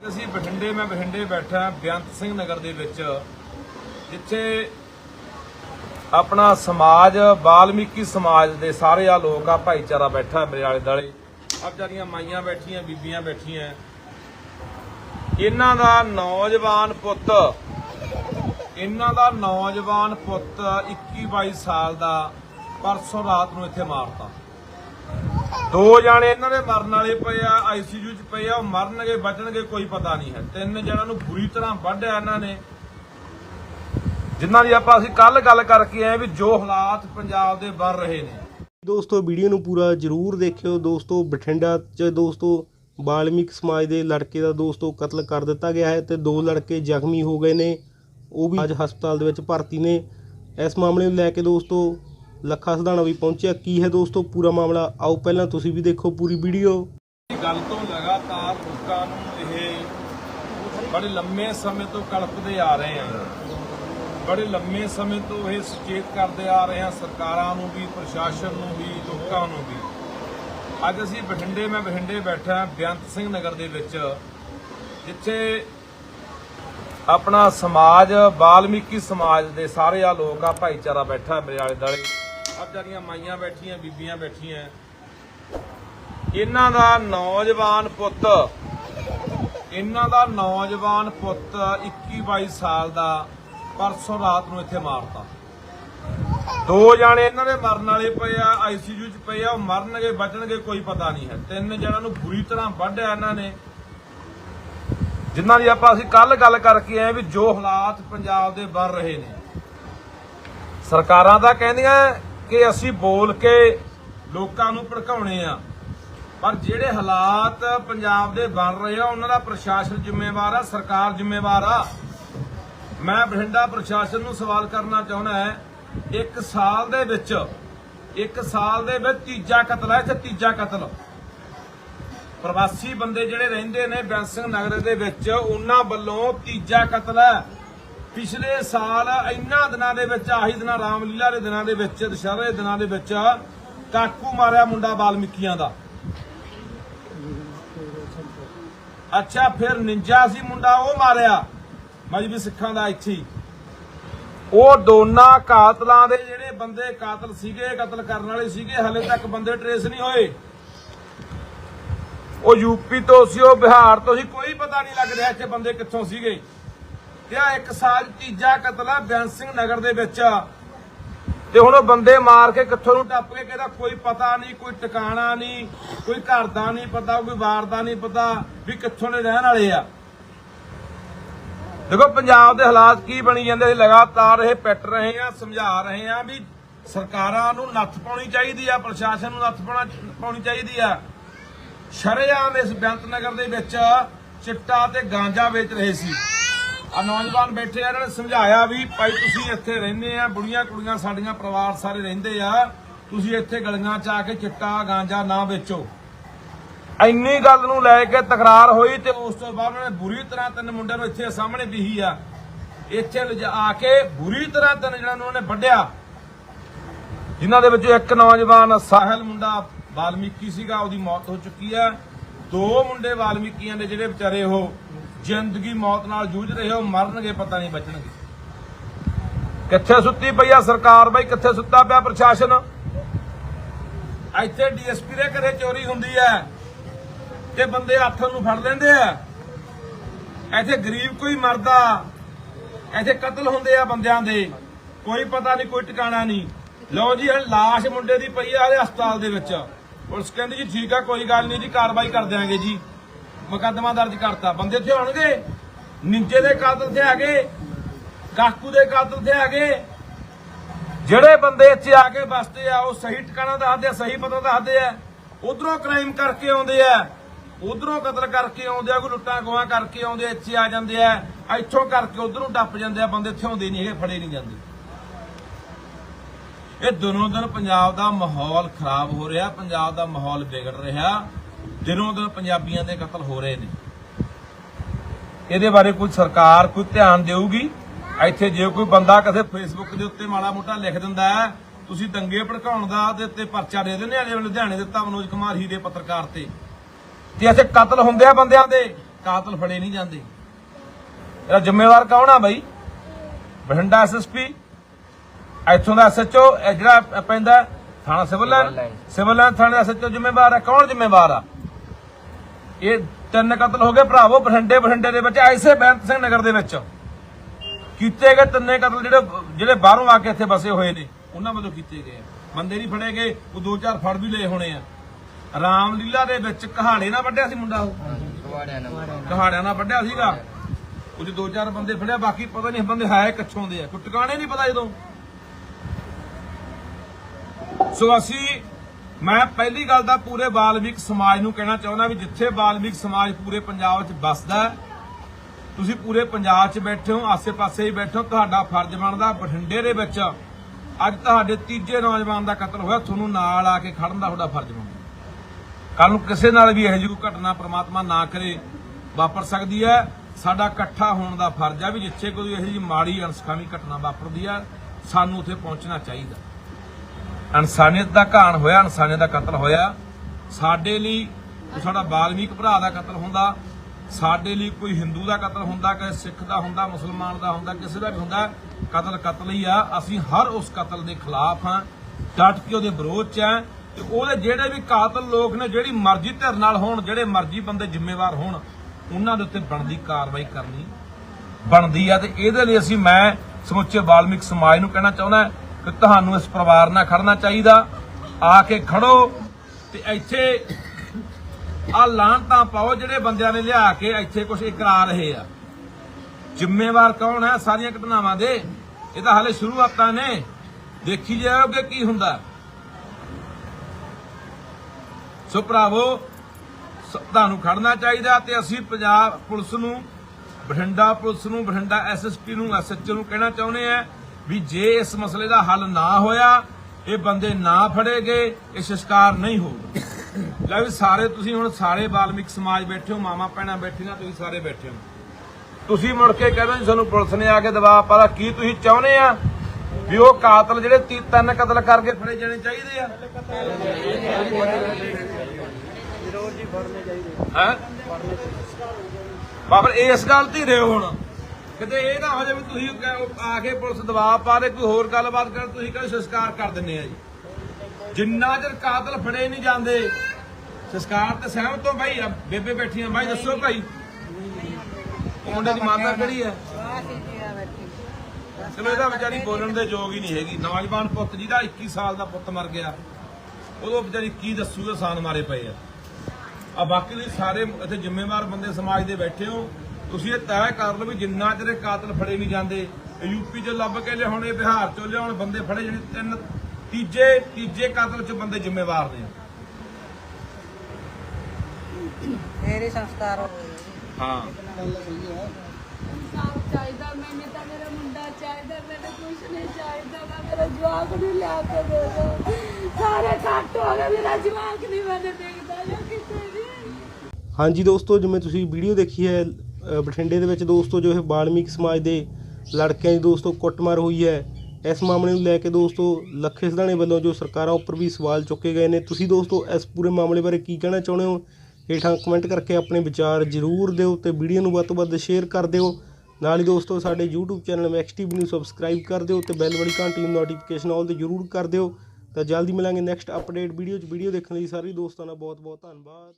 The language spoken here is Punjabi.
ਅਸੀਂ ਬਠਿੰਡੇ, ਮੈਂ ਬਠਿੰਡੇ ਬੈਠਾ ਬੇਅੰਤ ਸਿੰਘ ਨਗਰ ਦੇ ਵਿੱਚ, ਜਿੱਥੇ ਆਪਣਾ ਸਮਾਜ, ਬਾਲਮੀਕੀ ਸਮਾਜ ਦੇ ਸਾਰੇ ਆ ਲੋਕ ਆ, ਭਾਈਚਾਰਾ ਬੈਠਾ ਮੇਰੇ ਆਲੇ ਦਾਲੇ ਆ ਵਿਚਾਰੀਆਂ ਮਾਈਆਂ ਬੈਠੀਆਂ, ਬੀਬੀਆਂ ਬੈਠੀਆਂ। ਇਹਨਾਂ ਦਾ ਨੌਜਵਾਨ ਪੁੱਤ, ਇਹਨਾਂ ਦਾ ਨੌਜਵਾਨ ਪੁੱਤ 21 22 ਸਾਲ ਦਾ ਪਰਸੋਂ ਰਾਤ ਨੂੰ ਇੱਥੇ ਮਾਰਤਾ। ਦੋ ਜਾਣੇ ਇਹਨਾਂ ਦੇ ਮਰਨ ਵਾਲੇ ਪਏ ਆ ਆਈਸੀਯੂ ਚ ਪਏ ਆ, ਉਹ ਮਰਨਗੇ, ਬਚਣਗੇ, ਕੋਈ ਪਤਾ ਨਹੀਂ ਹੈ। ਤਿੰਨ ਜਣਾਂ ਨੂੰ ਬੁਰੀ ਤਰ੍ਹਾਂ ਵੱਢਿਆ ਇਹਨਾਂ ਨੇ। ਜਿਨ੍ਹਾਂ ਦੀ ਆਪਾਂ ਅਸੀਂ ਕੱਲ ਗੱਲ ਕਰਕੇ ਆਏ ਵੀ ਜੋ ਹਾਲਾਤ ਪੰਜਾਬ ਦੇ ਬਣ ਰਹੇ ਨੇ। ਦੋਸਤੋ, ਵੀਡੀਓ ਨੂੰ ਪੂਰਾ ਜਰੂਰ ਦੇਖਿਓ। ਦੋਸਤੋ, ਬਠਿੰਡਾ 'ਚ ਦੋਸਤੋ, ਬਾਲਮਿਕ ਸਮਾਜ ਦੇ ਲੜਕੇ ਦਾ ਦੋਸਤੋ ਕਤਲ ਕਰ ਦਿੱਤਾ ਗਿਆ ਹੈ ਤੇ ਦੋ ਲੜਕੇ ਜ਼ਖਮੀ ਹੋ ਗਏ ਨੇ। ਉਹ ਵੀ ਅੱਜ ਹਸਪਤਾਲ ਦੇ ਵਿੱਚ ਭਰਤੀ ਨੇ। ਇਸ ਮਾਮਲੇ ਨੂੰ ਲੈ ਕੇ ਦੋਸਤੋ ਲੱਖਾ ਸਧਾਣਾ ਵੀ ਪਹੁੰਚਿਆ। ਕੀ ਹੈ ਦੋਸਤੋ ਪੂਰਾ ਮਾਮਲਾ? ਆਓ ਪਹਿਲਾਂ ਤੁਸੀਂ ਵੀ ਦੇਖੋ ਪੂਰੀ ਵੀਡੀਓ। ਗੱਲ ਤੋਂ ਲਗਾਤਾਰ ਲੋਕਾਂ ਨੂੰ ਇਹ ਬੜੇ ਲੰਮੇ ਸਮੇਂ ਤੋਂ ਕਲਪਦੇ ਆ ਰਹੇ ਆ। ਬੜੇ ਲੰਮੇ ਸਮੇਂ ਤੋਂ ਇਹ ਸੁਚੇਤ ਕਰਦੇ ਆ ਰਹੇ ਆ ਸਰਕਾਰਾਂ ਨੂੰ ਵੀ, ਪ੍ਰਸ਼ਾਸਨ ਨੂੰ ਵੀ, ਲੋਕਾਂ ਨੂੰ ਵੀ। ਅੱਜ ਅਸੀਂ ਬਠਿੰਡੇ, ਮੈਂ ਬਠਿੰਡੇ ਬੈਠਾ ਬੇਅੰਤ ਸਿੰਘ ਨਗਰ ਦੇ ਵਿੱਚ, ਜਿੱਥੇ ਆਪਣਾ ਸਮਾਜ ਬਾਲਮੀਕੀ ਸਮਾਜ ਦੇ ਸਾਰੇ ਆ ਲੋਕ ਆ, ਭਾਈਚਾਰਾ ਬੈਠਾ ਮੇਰੇ ਆਲੇ ਦਾਲੇ ਆ ਵਿਚਾਰੀਆਂ ਮਾਈਆਂ ਬੈਠੀਆਂ, ਬੀਬੀਆਂ ਬੈਠੀਆਂ। ਇਹਨਾਂ ਦਾ ਨੌਜਵਾਨ ਪੁੱਤ, ਇਹਨਾਂ ਦਾ ਨੌਜਵਾਨ ਪੁੱਤ 21 22 ਸਾਲ ਦਾ ਪਰਸੋਂ ਰਾਤ ਨੂੰ ਇੱਥੇ ਮਾਰਤਾ। ਦੋ ਜਾਣੇ ਇਹਨਾਂ ਦੇ ਮਰਨ ਵਾਲੇ ਪਏ ਆ ਆਈਸੀਯੂ ਚ ਪਏ ਆ, ਉਹ ਮਰਨਗੇ, ਬਚਣਗੇ, ਕੋਈ ਪਤਾ ਨਹੀਂ ਹੈ। ਤਿੰਨ ਜਣਾਂ ਨੂੰ ਬੁਰੀ ਤਰ੍ਹਾਂ ਵੱਢਿਆ ਇਹਨਾਂ ਨੇ। ਜਿਨ੍ਹਾਂ ਦੀ ਆਪਾਂ ਅਸੀਂ ਕੱਲ ਗੱਲ ਕਰਕੇ ਆਏ ਵੀ ਜੋ ਹਾਲਾਤ ਪੰਜਾਬ ਦੇ ਬਣ ਰਹੇ ਨੇ। ਸਰਕਾਰਾਂ ਤਾਂ ਕਹਿੰਦੀਆਂ ਕਿ ਅਸੀਂ ਬੋਲ ਕੇ ਲੋਕਾਂ ਨੂੰ ਭੜਕਾਉਣੇ ਆ। ਪਰ ਜਿਹੜੇ ਹਾਲਾਤ ਪੰਜਾਬ ਦੇ ਬਣ ਰਹੇ ਆ, ਉਹਨਾਂ ਦਾ ਪ੍ਰਸ਼ਾਸਨ ਜ਼ਿੰਮੇਵਾਰ ਆ, ਸਰਕਾਰ ਜ਼ਿੰਮੇਵਾਰ ਆ। ਮੈਂ ਬਠਿੰਡਾ ਪ੍ਰਸ਼ਾਸਨ ਨੂੰ ਸਵਾਲ ਕਰਨਾ ਚਾਹੁੰਦਾ ਹੈ, ਇੱਕ ਸਾਲ ਦੇ ਵਿੱਚ, ਇੱਕ ਸਾਲ ਦੇ ਵਿੱਚ ਤੀਜਾ ਕਤਲ ਹੈ ਇੱਥੇ ਤੀਜਾ ਕਤਲ? ਪ੍ਰਵਾਸੀ ਬੰਦੇ ਜਿਹੜੇ ਰਹਿੰਦੇ ਨੇ ਬੈਂਸ ਨਗਰ ਦੇ ਵਿੱਚ, ਉਹਨਾਂ ਵੱਲੋਂ ਤੀਜਾ ਕਤਲ ਹੈ। ਪਿਛਲੇ ਸਾਲ ਇੰਨਾ ਦਿਨਾਂ ਦੇ ਵਿੱਚ, ਆਹੀ ਦਿਨਾਂ, ਰਾਮਲੀਲਾ ਦੇ ਦਿਨਾਂ ਦੇ ਵਿੱਚ, ਦੁਸ਼ਹਿਰੇ ਦਿਨਾਂ ਦੇ ਵਿੱਚ ਕਾਕੂ ਮਾਰਿਆ ਮੁੰਡਾ ਵਾਲਮੀਕੀਆਂ ਦਾ। ਅੱਛਾ, ਫਿਰ ਨਿੰਜਾ ਸੀ ਮੁੰਡਾ, ਉਹ ਮਾਰਿਆ। ਮਜਬੀ ਸਿੱਖਾਂ ਦਾ ਇੱਥੇ ਉਹ ਦੋਨਾਂ ਕਾਤਲਾਂ ਦੇ ਜਿਹੜੇ ਬੰਦੇ ਕਾਤਲ ਸੀਗੇ, ਕਤਲ ਕਰਨ ਵਾਲੇ ਸੀਗੇ, ਹਲੇ ਤੱਕ ਬੰਦੇ ਟਰੇਸ ਨਹੀਂ ਹੋਏ। ਉਹ ਯੂਪੀ ਤੋਂ ਸੀ, ਉਹ ਬਿਹਾਰ ਤੋਂ ਸੀ, ਕੋਈ ਪਤਾ ਨਹੀਂ ਲੱਗ ਰਿਹਾ ਇੱਥੇ ਬੰਦੇ ਕਿੱਥੋਂ ਸੀਗੇ। ਤੇ ਇੱਕ ਸਾਲ ਤੀਜਾ ਕਤਲ ਆ ਬੈਂਸ ਸਿੰਘ ਨਗਰ ਦੇ ਵਿੱਚ। ਤੇ ਹੁਣ ਉਹ ਬੰਦੇ ਮਾਰ ਕੇ ਕਿੱਥੋਂ ਨੂੰ ਟੱਪ ਕੇ ਕਿਹਦਾ ਕੋਈ ਪਤਾ ਨਹੀਂ, ਕੋਈ ਟਿਕਾਣਾ ਨਹੀਂ, ਕੋਈ ਘਰ ਦਾ ਨਹੀਂ ਪਤਾ, ਕੋਈ ਵਾਰ ਦਾ ਨਹੀਂ ਪਤਾ ਵੀ ਕਿੱਥੋਂ ਦੇ ਰਹਿਣ ਵਾਲੇ ਆ। ਦੇਖੋ, ਪੰਜਾਬ ਦੇ ਹਾਲਾਤ ਕੀ ਬਣੀ ਜਾਂਦੇ ਅਸੀਂ ਲਗਾਤਾਰ ਇਹ ਪਿੱਟ ਰਹੇ ਆ, ਸਮਝਾ ਰਹੇ ਆ ਵੀ ਸਰਕਾਰਾਂ ਨੂੰ ਨੱਥ ਪਾਉਣੀ ਚਾਹੀਦੀ ਆ, ਪ੍ਰਸ਼ਾਸਨ ਨੂੰ ਨੱਥ ਪਾਉਣਾ ਪਾਉਣੀ ਚਾਹੀਦੀ ਆ। ਸ਼ਰੇਆਮ ਇਸ ਬੇਅੰਤ ਨਗਰ ਦੇ ਵਿੱਚ ਚਿੱਟਾ ਤੇ ਗਾਂਜਾ ਵੇਚ ਰਹੇ ਸੀ। ਆ ਨੌਜਵਾਨ ਬੈਠੇ ਆ, ਇਹਨਾਂ ਨੇ ਸਮਝਾਇਆ ਵੀ ਭਾਈ ਤੁਸੀਂ ਇੱਥੇ ਰਹਿੰਦੇ ਆ, ਬੁੜੀਆਂ ਕੁੜੀਆਂ ਸਾਡੀਆਂ ਪਰਿਵਾਰ ਸਾਰੇ ਰਹਿੰਦੇ ਆ, ਤੁਸੀਂ ਇੱਥੇ ਗਲੀਆਂ ਚ ਆ ਕੇ ਚਿੱਟਾ ਗਾਂਜਾ ਨਾ ਵੇਚੋ। ਇੰਨੀ ਗੱਲ ਨੂੰ ਲੈ ਕੇ ਤਕਰਾਰ ਹੋਈ ਤੇ ਉਸ ਤੋਂ ਬਾਅਦ ਉਹਨਾਂ ਨੇ ਬੁਰੀ ਤਰ੍ਹਾਂ ਤਿੰਨ ਮੁੰਡਿਆਂ ਨੂੰ ਇੱਥੇ ਸਾਹਮਣੇ ਦਿਹੀ ਆ। ਇੱਥੇ ਲਿਜਾ ਆ ਕੇ ਬੁਰੀ ਤਰ੍ਹਾਂ ਤਿੰਨ ਜਣਾਂ ਨੂੰ ਉਹਨੇ ਵੱਢਿਆ। ਜਿਨ੍ਹਾਂ ਦੇ ਵਿੱਚੋਂ ਇੱਕ ਨੌਜਵਾਨ ਸਾਹਿਲ ਮੁੰਡਾ ਵਾਲਮੀਕੀ ਸੀਗਾ, ਉਹਦੀ ਮੌਤ ਹੋ ਚੁੱਕੀ ਹੈ ਦੋ ਮੁੰਡੇ ਵਾਲਮੀਕੀਆਂ ਦੇ ਜਿਹੜੇ ਵਿਚਾਰੇ ਉਹ ਜ਼ਿੰਦਗੀ ਮੌਤ ਨਾਲ ਜੂਝ ਰਹੇ ਉਹ ਮਰਨਗੇ, ਪਤਾ ਨਹੀਂ ਬਚਣਗੇ। ਕਿੱਥੇ ਸੁੱਤੀ ਪਈ ਆ ਸਰਕਾਰ ਬਈ? ਕਿੱਥੇ ਸੁੱਤਾ ਪਿਆ ਪ੍ਰਸ਼ਾਸਨ? ਇੱਥੇ ਡੀਐਸਪੀ ਦੇ ਘਰੇ ਚੋਰੀ ਹੁੰਦੀ ਹੈ। ਤੇ ਬੰਦੇ ਹੱਥ ਨੂੰ ਫੜ ਲੈਂਦੇ ਆ। ਇੱਥੇ ਗਰੀਬ ਕੋਈ ਮਰਦਾ। ਇੱਥੇ ਕਤਲ ਹੁੰਦੇ ਆ ਬੰਦਿਆਂ ਦੇ। ਕੋਈ ਪਤਾ ਨਹੀਂ, ਕੋਈ ਟਿਕਾਣਾ ਨਹੀਂ। ਲਓ ਜੀ, ਇਹ ਲਾਸ਼ ਮੁੰਡੇ ਦੀ ਪਈ ਆ ਇਹਦੇ ਹਸਪਤਾਲ ਦੇ ਵਿੱਚ। ਪੁਲਿਸ ਕਹਿੰਦੀ ਜੀ, ਠੀਕ ਆ, ਕੋਈ ਗੱਲ ਨਹੀਂ ਜੀ, ਕਾਰਵਾਈ ਕਰ ਦਿਆਂਗੇ ਜੀ। ਮੁਕੱਦਮਾ ਦਰਜ ਕਰਤਾ। ਬੰਦੇ ਇੱਥੇ ਹੋਣਗੇ ਨਿੰਜੇ ਦੇ ਕਾਤਲ ਤੇ ਹੈਗੇ, ਕਾਕੂ ਦੇ ਕਾਤਲ ਤੇ ਹੈਗੇ। ਜਿਹੜੇ ਬੰਦੇ ਇੱਥੇ ਆ ਕੇ ਬਸਦੇ ਆ, ਉਹ ਸਹੀ ਟਿਕਾਣਾ ਦੱਸਦੇ ਆ, ਸਹੀ ਪਤਾ ਦੱਸਦੇ ਆ। ਉਧਰੋਂ ਕ੍ਰਾਈਮ ਕਰਕੇ ਆਉਂਦੇ ਆ। ਉਧਰੋਂ ਕਤਲ ਕਰਕੇ ਆਉਂਦੇ ਆ, ਕੋਈ ਲੁੱਟਾਂ ਗੋਆਂ ਕਰਕੇ ਆਉਂਦੇ ਇੱਥੇ ਆ ਜਾਂਦੇ ਆ, ਇੱਥੋਂ ਕਰਕੇ ਉਧਰੋਂ ਡੱਪ ਜਾਂਦੇ ਆ, ਬੰਦੇ ਇੱਥੇ ਆਉਂਦੇ ਨਹੀਂ ਹੈਗੇ, ਫੜੇ ਨਹੀਂ ਜਾਂਦੇ। ਇਹ ਦਿਨੋਂ ਦਿਨ ਪੰਜਾਬ ਦਾ ਮਾਹੌਲ ਖਰਾਬ ਹੋ ਰਿਹਾ, ਪੰਜਾਬ ਦਾ ਮਾਹੌਲ ਵਿਗੜ ਰਿਹਾ। ਦਿਨੋਂ ਦਿਨ ਪੰਜਾਬੀਆਂ ਦੇ ਕਤਲ ਹੋ ਰਹੇ ਨੇ। ਇਹਦੇ ਬਾਰੇ ਕੋਈ ਸਰਕਾਰ ਕੋਈ ਧਿਆਨ ਦੇਊਗੀ? ਇੱਥੇ ਜੇ ਕੋਈ ਬੰਦਾ ਕਿਸੇ ਫੇਸਬੁੱਕ ਦੇ ਉੱਤੇ ਮਾੜਾ ਮੋਟਾ ਲਿਖ ਦਿੰਦਾ ਹੈ ਤੁਸੀਂ ਦੰਗੇ ਭੜਕਾਉਣ ਦਾ ਦੇ ਉੱਤੇ ਪਰਚਾ ਦੇ ਦਿੰਦੇ ਆ ਜਿਵੇਂ ਲੁਧਿਆਣੇ ਦਿੱਤਾ ਮਨੋਜ ਕੁਮਾਰ ਹੀਰੇ ਪੱਤਰਕਾਰ ਤੇ। ਤੇ ਇੱਥੇ ਕਤਲ ਹੁੰਦੇ ਆ ਬੰਦਿਆਂ ਦੇ ਕਾਤਲ ਫੜੇ ਨਹੀਂ ਜਾਂਦੇ। ਇਹਦਾ ਜ਼ਿੰਮੇਵਾਰ ਕੌਣ ਆ ਬਈ? ਬਠਿੰਡਾ ਐਸਐਸਪੀ ਇੱਥੋਂ ਦਾ ਐਸਐਚਓ ਜਿਹੜਾ ਪੈਂਦਾ ਥਾਣਾ ਸਿਵਲ ਲਾਈਨ। Civil line. ਥਾਣੇ ਦਾ ਐਸਐਚਓ ਜ਼ਿੰਮੇਵਾਰ ਹੈ ਕੌਣ ਜ਼ਿੰਮੇਵਾਰ ਆ? ਇਹ ਤਿੰਨ ਕਤਲ ਹੋ ਗਏ ਭਰਾਵੋ, ਬਠਿੰਡੇ ਬਠਿੰਡੇ ਦੇ ਵਿੱਚ, ਐਸੇ ਬੇਅੰਤ ਸਿੰਘ ਨਗਰ ਦੇ ਵਿੱਚ। ਕੀਤੇ ਗਏ ਤਿੰਨੇ ਕਤਲ ਜਿਹੜੇ ਜਿਹੜੇ ਬਾਹਰੋਂ ਆ ਕੇ ਇੱਥੇ ਬਸੇ ਹੋਏ ਨੇ, ਉਹਨਾਂ ਵੱਲੋਂ ਕੀਤੇ ਗਏ ਬੰਦੇ ਨਹੀਂ ਫੜੇ ਗਏ, ਉਹ ਦੋ ਚਾਰ ਫੜ ਵੀ ਲਏ ਹੋਣੇ ਆ। ਰਾਮਲੀਲਾ ਦੇ ਵਿੱਚ ਕਹਾੜੇ ਨਾਲ ਵੱਢਿਆ ਸੀ ਮੁੰਡਾ ਉਹ। ਕਹਾੜਿਆਂ ਨਾਲ ਵੱਢਿਆ ਸੀਗਾ। ਉਹ ਦੋ ਚਾਰ ਬੰਦੇ ਫੜਿਆ, ਬਾਕੀ ਪਤਾ ਨਹੀਂ ਬੰਦੇ ਹੈ ਕਿੱਥੋਂ ਦੇ ਆ। ਕੋਈ ਟਿਕਾਣੇ ਨਹੀਂ ਪਤਾ ਜਦੋਂ। ਸੋ ਅਸੀਂ ਮੈਂ ਪਹਿਲੀ ਗੱਲ ਤਾਂ ਪੂਰੇ ਬਾਲਮਿਕ ਸਮਾਜ ਨੂੰ ਕਹਿਣਾ ਚਾਹੁੰਦਾ ਵੀ ਜਿੱਥੇ ਬਾਲਮਿਕ ਸਮਾਜ ਪੂਰੇ ਪੰਜਾਬ 'ਚ ਵੱਸਦਾ ਤੁਸੀਂ ਪੂਰੇ ਪੰਜਾਬ 'ਚ ਬੈਠੇ ਹੋ, ਆਸੇ-ਪਾਸੇ ਹੀ ਬੈਠੇ ਹੋ, ਤੁਹਾਡਾ ਫਰਜ਼ ਬਣਦਾ ਬਠਿੰਡੇ ਦੇ ਵਿੱਚ। ਅੱਜ ਤੁਹਾਡੇ ਤੀਜੇ ਨੌਜਵਾਨ ਦਾ ਕਤਲ ਹੋਇਆ, ਤੁਹਾਨੂੰ ਨਾਲ ਆ ਕੇ ਖੜਨ ਦਾ ਤੁਹਾਡਾ ਫਰਜ਼ ਬਣਦਾ। ਕੱਲ ਨੂੰ ਕਿਸੇ ਨਾਲ ਵੀ ਇਹੋ ਜਿਹੀ ਕੋਈ ਘਟਨਾ ਪ੍ਰਮਾਤਮਾ ਨਾ ਕਰੇ, ਵਾਪਰ ਸਕਦੀ ਹੈ। ਸਾਡਾ ਇਕੱਠਾ ਹੋਣ ਦਾ ਫਰਜ਼ ਹੈ ਵੀ ਜਿੱਥੇ ਕੋਈ ਇਹੋ ਜਿਹੀ ਮਾੜੀ ਅਣਸਖਾਵੀ ਘਟਨਾ ਵਾਪਰਦੀ ਹੈ, ਸਾਨੂੰ ਉੱਥੇ ਪਹੁੰਚਣਾ ਚਾਹੀਦਾ। ਇਨਸਾਨੀਅਤ ਦਾ ਘਾਣ ਹੋਇਆ ਇਨਸਾਨੀਅਤ ਦਾ ਕਤਲ ਹੋਇਆ। ਸਾਡੇ ਲਈ ਸਾਡਾ ਬਾਲਮੀਕ ਭਰਾ ਦਾ ਕਤਲ ਹੁੰਦਾ, ਸਾਡੇ ਲਈ ਕੋਈ ਹਿੰਦੂ ਦਾ ਕਤਲ ਹੁੰਦਾ, ਕਿਸੇ ਸਿੱਖ ਦਾ ਹੁੰਦਾ, ਮੁਸਲਮਾਨ ਦਾ ਹੁੰਦਾ, ਕਿਸੇ ਦਾ ਵੀ ਹੁੰਦਾ, ਕਤਲ ਕਤਲ ਹੀ ਆ। ਅਸੀਂ ਹਰ ਉਸ ਕਤਲ ਦੇ ਖਿਲਾਫ ਹਾਂ, ਡਟ ਕੇ ਉਹਦੇ ਵਿਰੋਧ ਚ ਆ ਤੇ ਉਹਦੇ ਜਿਹੜੇ ਵੀ ਕਾਤਲ ਲੋਕ ਨੇ, ਜਿਹੜੀ ਮਰਜ਼ੀ ਧਿਰ ਨਾਲ ਹੋਣ, ਜਿਹੜੇ ਮਰਜ਼ੀ ਬੰਦੇ ਜ਼ਿੰਮੇਵਾਰ ਹੋਣ, ਉਹਨਾਂ ਦੇ ਉੱਤੇ ਬਣਦੀ ਕਾਰਵਾਈ ਕਰਨੀ ਬਣਦੀ ਆ ਤੇ ਇਹਦੇ ਲਈ ਅਸੀਂ ਮੈਂ ਸਮੁੱਚੇ ਵਾਲਮੀਕ ਸਮਾਜ ਨੂੰ ਕਹਿਣਾ ਚਾਹੁੰਦਾ ਕਿ ਤੁਹਾਨੂੰ ਇਸ ਪਰਿਵਾਰ ਨਾਲ ਖੜਨਾ ਚਾਹੀਦਾ। ਆ ਕੇ ਖੜੋ ਤੇ ਇੱਥੇ ਆ ਲਾਂਤਾਂ ਪਾਓ ਜਿਹੜੇ ਬੰਦਿਆਂ ਨੇ ਲਿਆ ਕੇ ਇੱਥੇ ਕੁਝ ਇਹ ਕਰਾ ਰਹੇ ਆ। ਜ਼ਿੰਮੇਵਾਰ ਕੌਣ ਹੈ ਸਾਰੀਆਂ ਘਟਨਾਵਾਂ ਦੇ? ਇਹ ਤਾਂ ਹਾਲੇ ਸ਼ੁਰੂਆਤਾਂ ਨੇ। ਦੇਖੀ ਜਾਓਗੇ ਕੀ ਹੁੰਦਾ। ਸੋ ਭਰਾਵੋ ਤੁਹਾਨੂੰ ਖੜਨਾ ਚਾਹੀਦਾ ਤੇ ਅਸੀਂ ਪੰਜਾਬ ਪੁਲਿਸ ਨੂੰ, ਬਠਿੰਡਾ ਪੁਲਿਸ ਨੂੰ, ਬਠਿੰਡਾ ਐਸਐਸਪੀ ਨੂੰ ਐਸਐਚਓ ਨੂੰ ਕਹਿਣਾ ਚਾਹੁੰਦੇ ਆ ਵੀ ਜੇ ਇਸ ਮਸਲੇ ਦਾ ਹੱਲ ਨਾ ਹੋਇਆ, ਇਹ ਬੰਦੇ ਨਾ ਫੜੇ ਗਏ ਇਹ ਸੰਸਕਾਰ ਨਹੀਂ ਹੋਊਗਾ। ਲੈ ਵੀ ਸਾਰੇ ਤੁਸੀਂ ਹੁਣ ਸਾਰੇ ਬਾਲਮਿਕ ਸਮਾਜ ਬੈਠੇ ਹੋ ਮਾਮਾ ਭੈਣਾਂ ਬੈਠੀਆਂ, ਤੁਸੀਂ ਸਾਰੇ ਬੈਠੇ ਹੋ। ਤੁਸੀਂ ਮੁੜ ਕੇ ਕਹਿੰਦੇ ਜੀ ਸਾਨੂੰ ਪੁਲਿਸ ਨੇ ਆ ਕੇ ਦਬਾਅ ਪਾਲਾ ਕੀ ਤੁਸੀਂ ਚਾਹੁੰਦੇ ਆ ਵੀ ਉਹ ਕਾਤਲ ਜਿਹੜੇ ਤਿੰਨ ਕਤਲ ਕਰਕੇ ਫੜੇ ਜਾਣੇ ਚਾਹੀਦੇ ਆ? ਹੈ? ਬਾਬਰ ਇਸ ਗੱਲ ਤੇ ਰਹੇ ਰਹੋ ਹੁਣ। ਕਿਤੇ ਇਹ ਨਾ ਹੋ ਜਾਵੇ ਤੁਸੀਂ ਆ ਕੇ ਪੁਲਿਸ ਦਬਾਅ ਪਾ ਦੇ, ਕੋਈ ਹੋਰ ਗੱਲਬਾਤ ਕਰ ਤੁਸੀਂ ਕਹਿੰਦੇ ਸੰਸਕਾਰ ਕਰ ਦਿੰਨੇ ਆ ਜੀ। ਜਿੰਨਾ ਚਿਰ ਕਾਤਲ ਫੜੇ ਨਹੀਂ ਜਾਂਦੇ, ਸੰਸਕਾਰ ਤੇ ਸਹਿਮਤ ਹੋ ਭਾਈ ਬੇਬੇ ਬੈਠੀਆਂ, ਭਾਈ ਦੱਸੋ ਭਾਈ ਮੁੰਡੇ ਦੀ ਮਾਤਾ ਕਿਹੜੀ ਹੈ ਚਲੋ, ਇਹਦਾ ਵਿਚਾਰੀ ਬੋਲਣ ਦੇ ਯੋਗ ਹੀ ਨਹੀਂ ਹੈਗੀ। ਨੌਜਵਾਨ ਪੁੱਤ ਜਿਹਦਾ 21 ਸਾਲ ਦਾ ਪੁੱਤ ਮਰ ਗਿਆ ਉਦੋਂ ਵਿਚਾਰੀ ਕੀ ਦੱਸੂਗਾ ਸਾਨ ਮਾਰੇ ਪਏ ਆ। ਆ ਬਾਕੀ ਤੁਸੀਂ ਸਾਰੇ ਇੱਥੇ ਜ਼ਿੰਮੇਵਾਰ ਬੰਦੇ ਸਮਾਜ ਦੇ ਬੈਠੇ ਹੋ। ਤੁਸੀਂ ਇਹ ਤੈਅ ਕਰ ਲਓ ਵੀ ਜਿੰਨਾ ਚਿਰ ਕਾਤਲ ਫੜੇ ਨਹੀਂ ਜਾਂਦੇ ਯੂਪੀ ਚ ਲੱਭ ਕੇ ਲਿਆਉਣੇ ਬਿਹਾਰ ਚੋਂ ਲਿਆਉਣ ਬੰਦੇ ਫੜੇ ਜਿਹੜੇ ਤਿੰਨ ਤੀਜੇ ਤੀਜੇ ਕਾਤਲ ਚ ਬੰਦੇ ਜ਼ਿੰਮੇਵਾਰ ਨੇ। ਹੀ ਸੰਸਕਾਰ ਹਾਂ ਸਾਫ਼ ਚਾਹੀਦਾ ਮੈਨੂੰ ਤਾਂ ਮੇਰਾ ਮੁੰਡਾ ਚਾਹੀਦਾ ਮੈਨੂੰ ਕੁਛ ਨਹੀਂ ਚਾਹੀਦਾ ਮੈਂ ਮੇਰਾ ਜਵਾਕ ਨਹੀਂ ਲਿਆ ਕੇ ਦੇ ਦੋ। ਸਾਰੇ ਕੱਟ ਹੋ ਗਏ ਮੇਰਾ ਜਵਾਕ ਨਹੀਂ ਮੈਨੂੰ ਦੇਖਦਾ ਜਾਂ ਕਿਸੇ ਵੀ। ਹਾਂਜੀ ਦੋਸਤੋ ਜਿਵੇਂ ਤੁਸੀਂ ਵੀਡੀਓ ਦੇਖੀ ਹੈ ਬਠਿੰਡੇ ਦੇ ਵਿੱਚ ਦੋਸਤੋ ਜੋ ਇਹ ਬਾਲਮੀਕ ਸਮਾਜ ਦੇ ਲੜਕਿਆਂ ਦੀ ਦੋਸਤੋ ਕੁੱਟਮਾਰ ਹੋਈ ਹੈ, ਇਸ ਮਾਮਲੇ ਨੂੰ ਲੈ ਕੇ ਦੋਸਤੋ ਲੱਖੇ ਸਦਾਣੇ ਵੱਲੋਂ ਜੋ ਸਰਕਾਰਾਂ ਉੱਪਰ ਵੀ ਸਵਾਲ ਚੁੱਕੇ ਗਏ ਨੇ। ਤੁਸੀਂ ਦੋਸਤੋ ਇਸ ਪੂਰੇ ਮਾਮਲੇ ਬਾਰੇ ਕੀ ਕਹਿਣਾ ਚਾਹੁੰਦੇ ਹੋ? ਹੇਠਾਂ ਕਮੈਂਟ ਕਰਕੇ ਆਪਣੇ ਵਿਚਾਰ ਜ਼ਰੂਰ ਦਿਓ ਤੇ ਵੀਡੀਓ ਨੂੰ ਵੱਧ ਤੋਂ ਵੱਧ ਸ਼ੇਅਰ ਕਰ ਦਿਓ। ਨਾਲ ਹੀ ਦੋਸਤੋ ਸਾਡੇ YouTube ਚੈਨਲ ਮੈਕਸਟੀਵ ਨੂੰ ਸਬਸਕ੍ਰਾਈਬ ਕਰ ਦਿਓ ਤੇ ਬੈਲ ਵਾਲੀ ਘੰਟੀ ਨੂੰ ਨੋਟੀਫਿਕੇਸ਼ਨ ਆਲ ਤੇ ਜ਼ਰੂਰ ਕਰ ਦਿਓ। ਤਾਂ ਜਲਦੀ ਮਿਲਾਂਗੇ ਨੈਕਸਟ ਅਪਡੇਟ ਵੀਡੀਓ 'ਚ। ਵੀਡੀਓ ਦੇਖਣ ਲਈ ਸਾਰੇ ਦੋਸਤਾਂ ਦਾ ਬਹੁਤ ਬਹੁਤ ਧੰਨਵਾਦ।